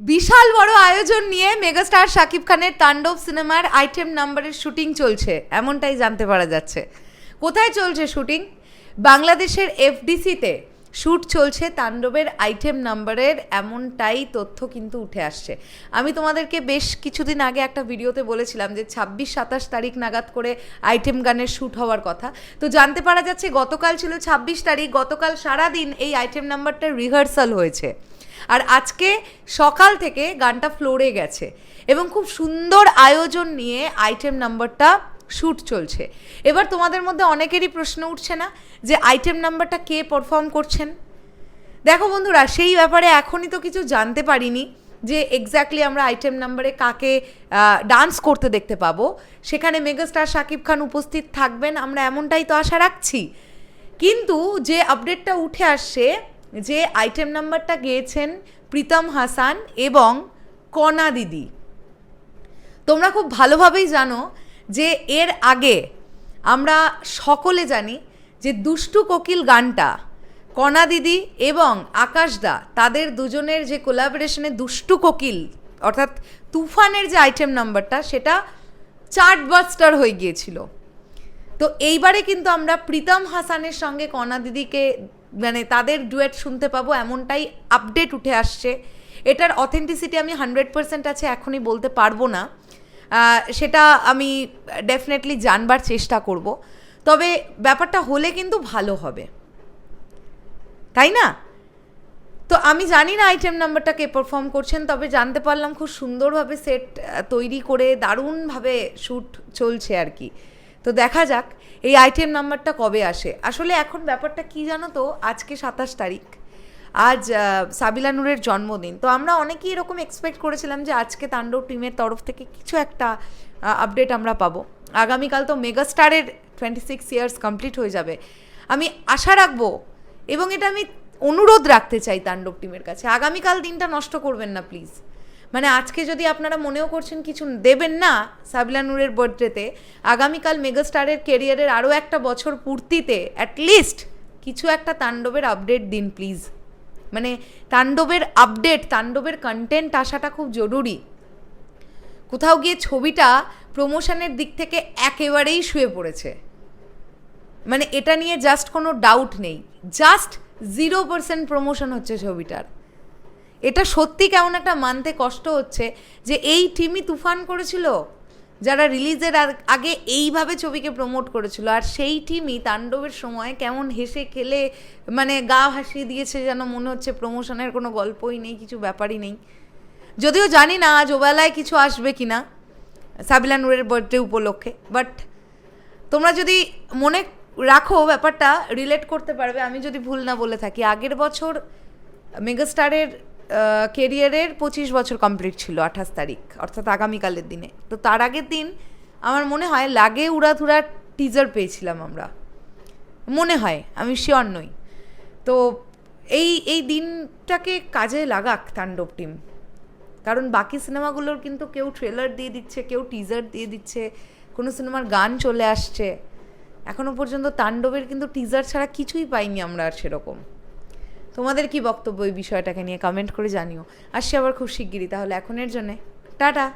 বিশাল বড় আয়োজন নিয়ে মেগাস্টার শাকিব খানের তাণ্ডব সিনেমার আইটেম নাম্বারের শুটিং চলছে, এমনটাই জানতে পারা যাচ্ছে। কোথায় চলছে শুটিং? বাংলাদেশের এফডিসিতে শ্যুট চলছে তাণ্ডবের আইটেম নাম্বারের, এমনটাই তথ্য কিন্তু উঠে আসছে। আমি তোমাদেরকে বেশ কিছুদিন আগে একটা ভিডিওতে বলেছিলাম যে ছাব্বিশ সাতাশ তারিখ নাগাদ করে আইটেম গানের শ্যুট হওয়ার কথা। তো জানতে পারা যাচ্ছে গতকাল ছিল ছাব্বিশ তারিখ, গতকাল সারাদিন এই আইটেম নাম্বারটার রিহার্সাল হয়েছে। আর আজকে সকাল থেকে গানটা ফ্লোরে গেছে এবং খুব সুন্দর আয়োজন নিয়ে আইটেম নাম্বারটা শ্যুট চলছে। এবার তোমাদের মধ্যে অনেকেরই প্রশ্ন উঠছে না যে আইটেম নাম্বারটা কে পারফর্ম করছেন? দেখো বন্ধুরা, সেই ব্যাপারে এখনই তো কিছু জানতে পারিনি যে এক্স্যাক্টলি আমরা আইটেম নাম্বারে কাকে ডান্স করতে দেখতে পাবো। সেখানে মেগাস্টার শাকিব খান উপস্থিত থাকবেন, আমরা এমনটাই তো আশা রাখছি। কিন্তু যে আপডেটটা উঠে আসছে যে আইটেম নাম্বারটা গেয়েছেন প্রীতম হাসান এবং কণা দিদি। তোমরা খুব ভালোভাবেই জানো যে এর আগে আমরা সকলে জানি যে দুষ্টু কোকিল গানটা কণা দিদি এবং আকাশদা তাদের দুজনের যে কোলাবোরেশনে দুষ্টু কোকিল, অর্থাৎ তুফানের যে আইটেম নাম্বারটা, সেটা চার্ট বাস্টার হয়ে গিয়েছিল। তো এইবারে কিন্তু আমরা প্রীতম হাসানের সঙ্গে কণা দিদিকে মানে তাদের ডুয়েট শুনতে পাবো, এমনটাই আপডেট উঠে আসছে। এটার অথেন্টিসিটি আমি হান্ড্রেড পার্সেন্ট আছে, এখনই বলতে পারব না। সেটা আমি ডেফিনেটলি জানবার চেষ্টা করব। তবে ব্যাপারটা হলে কিন্তু ভালো হবে। তাই না? তো আমি জানি না আইটেম নাম্বারটা কে পারফর্ম করছেন, তবে জানতে পারলাম খুব সুন্দরভাবে সেট তৈরি করে দারুণভাবে শ্যুট চলছে আর কি। তো দেখা যাক, এই আইটেম নাম্বারটা কবে আসে। আসলে এখন ব্যাপারটা কি জানো তো? আজকে সাতাশ তারিখ। আজ সাবিলা নূরের জন্মদিন। তো আমরা অনেকেই এরকম এক্সপেক্ট করেছিলাম যে আজকে তাণ্ডব টিমের তরফ থেকে কিছু একটা আপডেট আমরা পাবো। আগামীকাল তো মেগাস্টারের টোয়েন্টি সিক্স ইয়ার্স কমপ্লিট হয়ে যাবে। আমি আশা রাখব এবং এটা আমি অনুরোধ রাখতে চাই তাণ্ডব টিমের কাছে। আগামীকাল দিনটা নষ্ট করবেন না প্লিজ মানে আজকে যদি আপনারা মনেও করছেন কিছু দেবেন না সাবিলা নূরের বার্থডেতে আগামীকাল মেগাস্টারের কেরিয়ারের আরও একটা বছর পূর্তিতে অ্যাটলিস্ট কিছু একটা তাণ্ডবের আপডেট দিন প্লিজ মানে তাণ্ডবের আপডেট তাণ্ডবের কন্টেন্ট আসাটা খুব জরুরি। কোথাও গিয়ে ছবিটা প্রমোশনের দিক থেকে একেবারেই শুয়ে পড়েছে। মানে এটা নিয়ে জাস্ট কোনো ডাউট নেই। জাস্ট জিরো পার্সেন্ট প্রমোশন হচ্ছে ছবিটার। এটা সত্যি কেমন একটা মানতে কষ্ট হচ্ছে যে এই টিমই তুফান করেছিল? যারা রিলিজের আগ- এইভাবে ছবিকে প্রমোট করেছিল। আর সেই টিমই তাণ্ডবের সময় কেমন হেসে খেলে মানে গা ভাসিয়ে দিয়েছে যেন মনে হচ্ছে প্রমোশনের কোনো গল্পই নেই, কিছু ব্যাপারই নেই। যদিও জানি না আজ ওবেলায় কিছু আসবে কি না সাবিলা নূরের বার্থডে উপলক্ষে। বাট তোমরা যদি মনে রাখো ব্যাপারটা রিলেট করতে পারবে। আমি যদি ভুল না বলে থাকি, আগের বছর মেগাস্টারের কেরিয়ারের পঁচিশ বছর কমপ্লিট ছিল আঠাশ তারিখ, অর্থাৎ আগামীকালের দিনে। তো তার আগের দিন আমার মনে হয় লাগে উড়াধুরা টিজার পেয়েছিলাম আমরা। মনে হয়, আমি শিওর নই। তো এই এই দিনটাকে কাজে লাগাক তাণ্ডব টিম কারণ বাকি সিনেমাগুলোর কিন্তু কেউ ট্রেলার দিয়ে দিচ্ছে, কেউ টিজার দিয়ে দিচ্ছে, কোনো সিনেমার গান চলে আসছে। এখনও পর্যন্ত তাণ্ডবের কিন্তু টিজার ছাড়া কিছুই পাইনি আমরা আর সেরকম। তোমাদের কি বক্তব্য এই বিষয়টাকে নিয়ে? কমেন্ট করে জানিও। আসছি আবার খুব শিগগিরই, তাহলে এখনের জন্যে। টাটা!